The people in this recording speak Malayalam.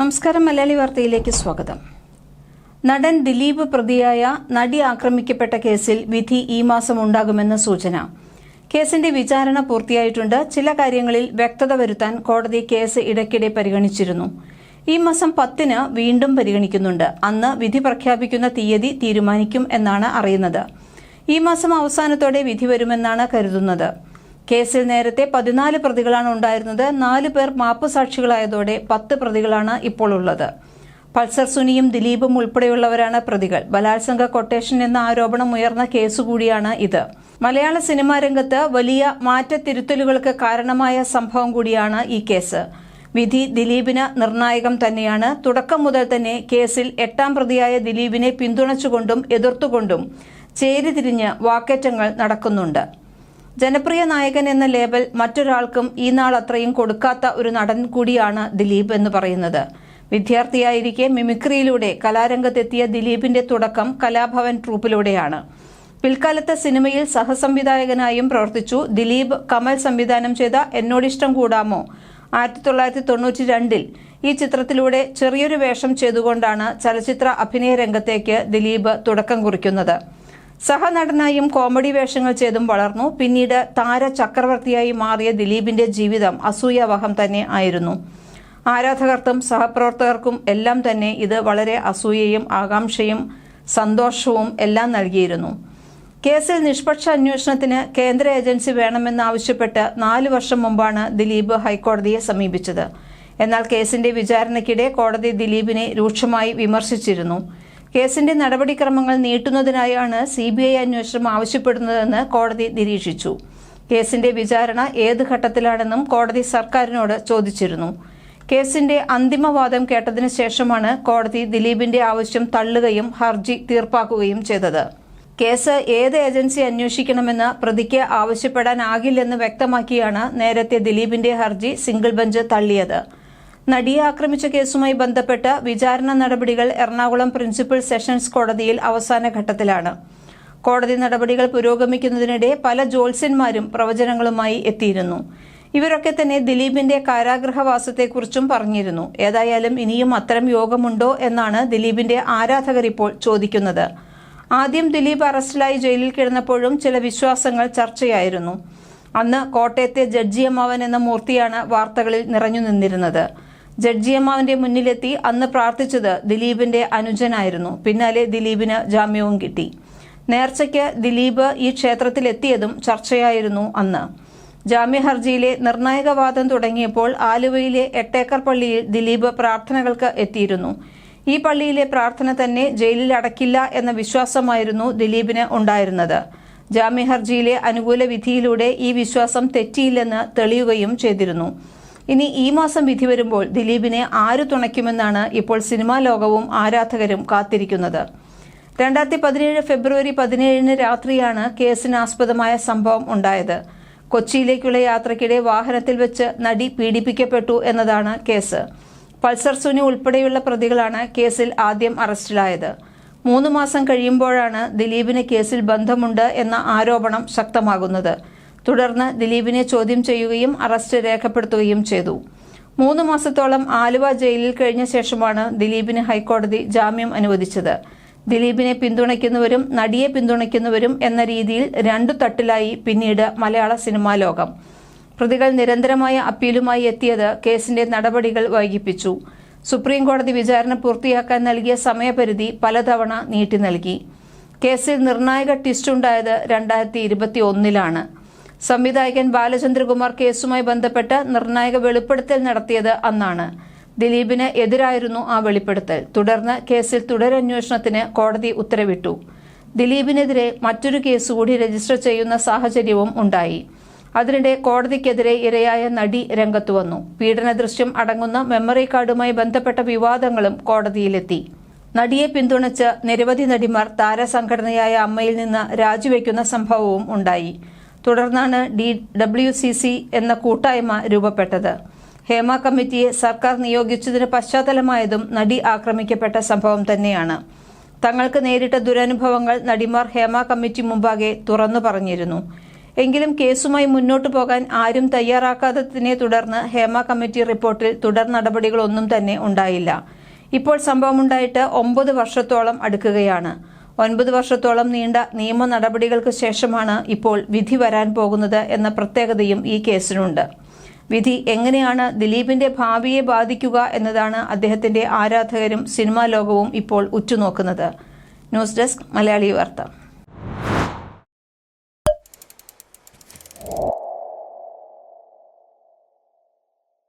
നമസ്കാരം മലയാളി വാർത്തയിലേക്ക് സ്വാഗതം. നടൻ ദിലീപ് പ്രതിയായ നടി ആക്രമിക്കപ്പെട്ട കേസിൽ വിധി ഈ മാസം ഉണ്ടാകുമെന്ന സൂചന. കേസിന്റെ വിചാരണ പൂർത്തിയായിട്ടുണ്ട്. ചില കാര്യങ്ങളിൽ വ്യക്തത വരുത്താൻ കോടതി കേസ് ഇടയ്ക്കിടെ പരിഗണിച്ചിരുന്നു. ഈ മാസം പത്തിന് വീണ്ടും പരിഗണിക്കുന്നുണ്ട്. അന്ന് വിധി പ്രഖ്യാപിക്കുന്ന തീയതി തീരുമാനിക്കും എന്നാണ് അറിയുന്നത്. ഈ മാസം അവസാനത്തോടെ വിധി വരുമെന്നാണ് കരുതുന്നത്. കേസിൽ നേരത്തെ പതിനാല് പ്രതികളാണ് ഉണ്ടായിരുന്നത്. നാല് പേർ മാപ്പ് സാക്ഷികളായതോടെ പത്ത് പ്രതികളാണ് ഇപ്പോൾ ഉള്ളത്. പൾസർ സുനിയും ദിലീപും ഉൾപ്പെടെയുള്ളവരാണ് പ്രതികൾ. ബലാത്സംഗ കൊട്ടേഷൻ എന്ന ആരോപണം ഉയർന്ന കേസ് കൂടിയാണ് ഇത്. മലയാള സിനിമാ രംഗത്ത് വലിയ മാറ്റത്തിരുത്തലുകൾക്ക് കാരണമായ സംഭവം കൂടിയാണ് ഈ കേസ്. വിധി ദിലീപിന് നിർണായകം തന്നെയാണ്. തുടക്കം മുതൽ തന്നെ കേസിൽ എട്ടാം പ്രതിയായ ദിലീപിനെ പിന്തുണച്ചുകൊണ്ടും എതിർത്തുകൊണ്ടും ചേരിതിരിഞ്ഞ് വാക്കേറ്റങ്ങൾ നടക്കുന്നുണ്ട്. ജനപ്രിയ നായകൻ എന്ന ലേബൽ മറ്റൊരാൾക്കും ഈ നാൾ അത്രയും കൊടുക്കാത്ത ഒരു നടൻ കൂടിയാണ് ദിലീപ് എന്ന് പറയുന്നത്. വിദ്യാർത്ഥിയായിരിക്കെ മിമിക്രിയിലൂടെ കലാരംഗത്തെത്തിയ ദിലീപിന്റെ തുടക്കം കലാഭവൻ ട്രൂപ്പിലൂടെയാണ്. പിൽക്കാലത്തെ സിനിമയിൽ സഹസംവിധായകനായും പ്രവർത്തിച്ചു. ദിലീപ് കമൽ സംവിധാനം ചെയ്ത എന്നോടിഷ്ടം കൂടാമോ? ആയിരത്തി തൊള്ളായിരത്തി തൊണ്ണൂറ്റി രണ്ടിൽ ഈ ചിത്രത്തിലൂടെ ചെറിയൊരു വേഷം ചെയ്തുകൊണ്ടാണ് ചലച്ചിത്ര അഭിനയ രംഗത്തേക്ക് ദിലീപ് തുടക്കം കുറിക്കുന്നത്. സഹനടനായും കോമഡി വേഷങ്ങൾ ചെയ്തും വളർന്നു. പിന്നീട് താര ചക്രവർത്തിയായി മാറിയ ദിലീപിന്റെ ജീവിതം അസൂയാവഹം തന്നെ ആയിരുന്നു. ആരാധകർക്കും സഹപ്രവർത്തകർക്കും എല്ലാം തന്നെ ഇത് വളരെ അസൂയയും ആകാംക്ഷയും സന്തോഷവും എല്ലാം നൽകിയിരുന്നു. കേസിൽ നിഷ്പക്ഷ അന്വേഷണത്തിന് കേന്ദ്ര ഏജൻസി വേണമെന്നാവശ്യപ്പെട്ട് നാല് വർഷം മുമ്പാണ് ദിലീപ് ഹൈക്കോടതിയെ സമീപിച്ചത്. എന്നാൽ കേസിന്റെ വിചാരണയ്ക്കിടെ കോടതി ദിലീപിനെ രൂക്ഷമായി വിമർശിച്ചിരുന്നു. കേസിന്റെ നടപടിക്രമങ്ങൾ നീട്ടുന്നതിനായാണ് സി ബി ഐ അന്വേഷണം ആവശ്യപ്പെടുന്നതെന്ന് കോടതി നിരീക്ഷിച്ചു. കേസിന്റെ വിചാരണ ഏത് ഘട്ടത്തിലാണെന്നും കോടതി സർക്കാരിനോട് ചോദിച്ചിരുന്നു. കേസിന്റെ അന്തിമവാദം കേട്ടതിനു ശേഷമാണ് കോടതി ദിലീപിന്റെ ആവശ്യം തള്ളുകയും ഹർജി തീർപ്പാക്കുകയും ചെയ്തത്. കേസ് ഏത് ഏജൻസി അന്വേഷിക്കണമെന്ന് പ്രതിക്ക് ആവശ്യപ്പെടാനാകില്ലെന്ന് വ്യക്തമാക്കിയാണ് നേരത്തെ ദിലീപിന്റെ ഹർജി സിംഗിൾ ബെഞ്ച് തള്ളിയത്. നടിയെ ആക്രമിച്ച കേസുമായി ബന്ധപ്പെട്ട് വിചാരണ നടപടികൾ എറണാകുളം പ്രിൻസിപ്പൽ സെഷൻസ് കോടതിയിൽ അവസാന ഘട്ടത്തിലാണ്. കോടതി നടപടികൾ പുരോഗമിക്കുന്നതിനിടെ പല ജോത്സ്യന്മാരും പ്രവചനങ്ങളുമായി എത്തിയിരുന്നു. ഇവരൊക്കെ തന്നെ ദിലീപിന്റെ കാരാഗ്രഹവാസത്തെക്കുറിച്ചും പറഞ്ഞിരുന്നു. ഏതായാലും ഇനിയും അത്തരം യോഗമുണ്ടോ എന്നാണ് ദിലീപിന്റെ ആരാധകർ ഇപ്പോൾ ചോദിക്കുന്നത്. ആദ്യം ദിലീപ് അറസ്റ്റിലായി ജയിലിൽ കിടന്നപ്പോഴും ചില വിശ്വാസങ്ങൾ ചർച്ചയായിരുന്നു. അന്ന് കോട്ടയത്തെ ജഡ്ജിയമ്മാവൻ എന്ന മൂർത്തിയാണ് വാർത്തകളിൽ നിറഞ്ഞു നിന്നിരുന്നത്. ജഡ്ജിയമ്മാവന്റെ മുന്നിലെത്തി അന്ന് പ്രാർത്ഥിച്ചത് ദിലീപിന്റെ അനുജനായിരുന്നു. പിന്നാലെ ദിലീപിന് ജാമ്യവും കിട്ടി. നേർച്ചയ്ക്ക് ദിലീപ് ഈ ക്ഷേത്രത്തിലെത്തിയതും ചർച്ചയായിരുന്നു അന്ന്. ജാമ്യ ഹർജിയിലെ നിർണായക വാദം തുടങ്ങിയപ്പോൾ ആലുവയിലെ എട്ടേക്കർ പള്ളിയിൽ ദിലീപ് പ്രാർത്ഥനകൾക്ക് എത്തിയിരുന്നു. ഈ പള്ളിയിലെ പ്രാർത്ഥന തന്നെ ജയിലിൽ അടക്കില്ല എന്ന വിശ്വാസമായിരുന്നു ദിലീപിന് ഉണ്ടായിരുന്നത്. ജാമ്യ ഹർജിയിലെ അനുകൂല വിധിയിലൂടെ ഈ വിശ്വാസം തെറ്റിയില്ലെന്ന് തെളിയുകയും ചെയ്തിരുന്നു. ഇനി ഈ മാസം വിധി വരുമ്പോൾ ദിലീപിനെ ആര് തുണയ്ക്കുമെന്നാണ് ഇപ്പോൾ സിനിമാ ലോകവും ആരാധകരും കാത്തിരിക്കുന്നത്. രണ്ടായിരത്തി പതിനേഴ് ഫെബ്രുവരി പതിനേഴിന് രാത്രിയാണ് കേസിന് ആസ്പദമായ സംഭവം ഉണ്ടായത്. കൊച്ചിയിലേക്കുള്ള യാത്രയ്ക്കിടെ വാഹനത്തിൽ വെച്ച് നടി പീഡിപ്പിക്കപ്പെട്ടു എന്നതാണ് കേസ്. പൾസർ സുനി ഉൾപ്പെടെയുള്ള പ്രതികളാണ് കേസിൽ ആദ്യം അറസ്റ്റിലായത്. മൂന്ന് മാസം കഴിയുമ്പോഴാണ് ദിലീപിന് കേസിൽ ബന്ധമുണ്ട് എന്ന ആരോപണം ശക്തമാകുന്നത്. തുടർന്ന് ദിലീപിനെ ചോദ്യം ചെയ്യുകയും അറസ്റ്റ് രേഖപ്പെടുത്തുകയും ചെയ്തു. മൂന്ന് മാസത്തോളം ആലുവ ജയിലിൽ കഴിഞ്ഞ ശേഷമാണ് ദിലീപിന് ഹൈക്കോടതി ജാമ്യം അനുവദിച്ചത്. ദിലീപിനെ പിന്തുണയ്ക്കുന്നവരും നടിയെ പിന്തുണയ്ക്കുന്നവരും എന്ന രീതിയിൽ രണ്ടു തട്ടിലായി പിന്നീട് മലയാള സിനിമാ ലോകം. പ്രതികൾ നിരന്തരമായ അപ്പീലുമായി എത്തിയത് കേസിന്റെ നടപടികൾ വൈകിപ്പിച്ചു. സുപ്രീം കോടതി വിചാരണ പൂർത്തിയാക്കാൻ നൽകിയ സമയപരിധി പലതവണ നീട്ടി നൽകി. കേസിൽ നിർണായക ട്വിസ്റ്റ് ഉണ്ടായത് രണ്ടായിരത്തി ഇരുപത്തി ഒന്നിലാണ്. സംവിധായകൻ ബാലചന്ദ്രകുമാർ കേസുമായി ബന്ധപ്പെട്ട് നിർണായക വെളിപ്പെടുത്തൽ നടത്തിയത് അന്നാണ്. ദിലീപിന് എതിരായിരുന്നു ആ വെളിപ്പെടുത്തൽ. തുടർന്ന് കേസിൽ തുടരന്വേഷണത്തിന് കോടതി ഉത്തരവിട്ടു. ദിലീപിനെതിരെ മറ്റൊരു കേസ് കൂടി രജിസ്റ്റർ ചെയ്യുന്ന സാഹചര്യവും ഉണ്ടായി. അതിനിടെ കോടതിക്കെതിരെ ഇരയായ നടി രംഗത്തു വന്നു. പീഡന ദൃശ്യം അടങ്ങുന്ന മെമ്മറി കാർഡുമായി ബന്ധപ്പെട്ട വിവാദങ്ങളും കോടതിയിലെത്തി. നടിയെ പിന്തുണച്ച് നിരവധി നടിമാർ താരസംഘടനയായ അമ്മയിൽ നിന്ന് രാജിവെക്കുന്ന സംഭവവും ഉണ്ടായി. തുടർന്നാണ് ഡി ഡബ്ല്യു സി സി എന്ന കൂട്ടായ്മ രൂപപ്പെട്ടത്. ഹേമ കമ്മിറ്റിയെ സർക്കാർ നിയോഗിച്ചതിന് പശ്ചാത്തലമായതും നടി ആക്രമിക്കപ്പെട്ട സംഭവം തന്നെയാണ്. തങ്ങൾക്ക് നേരിട്ട ദുരനുഭവങ്ങൾ നടിമാർ ഹേമ കമ്മിറ്റി മുമ്പാകെ തുറന്നു പറഞ്ഞിരുന്നു. എങ്കിലും കേസുമായി മുന്നോട്ടു പോകാൻ ആരും തയ്യാറാക്കാത്തതിനെ തുടർന്ന് ഹേമ കമ്മിറ്റി റിപ്പോർട്ടിൽ തുടർ നടപടികളൊന്നും തന്നെ ഉണ്ടായില്ല. ഇപ്പോൾ സംഭവമുണ്ടായിട്ട് ഒമ്പത് വർഷത്തോളം അടുക്കുകയാണ്. ഒൻപത് വർഷത്തോളം നീണ്ട നിയമ നടപടികൾക്ക് ശേഷമാണ് ഇപ്പോൾ വിധി വരാൻ പോകുന്നത് എന്ന പ്രത്യേകതയും ഈ കേസിനുണ്ട്. വിധി എങ്ങനെയാണ് ദിലീപിന്റെ ഭാവിയെ ബാധിക്കുക എന്നതാണ് അദ്ദേഹത്തിന്റെ ആരാധകരും സിനിമാ ലോകവും ഇപ്പോൾ ഉറ്റുനോക്കുന്നത്. ന്യൂസ് ഡെസ്ക് മലയാളി വാർത്ത.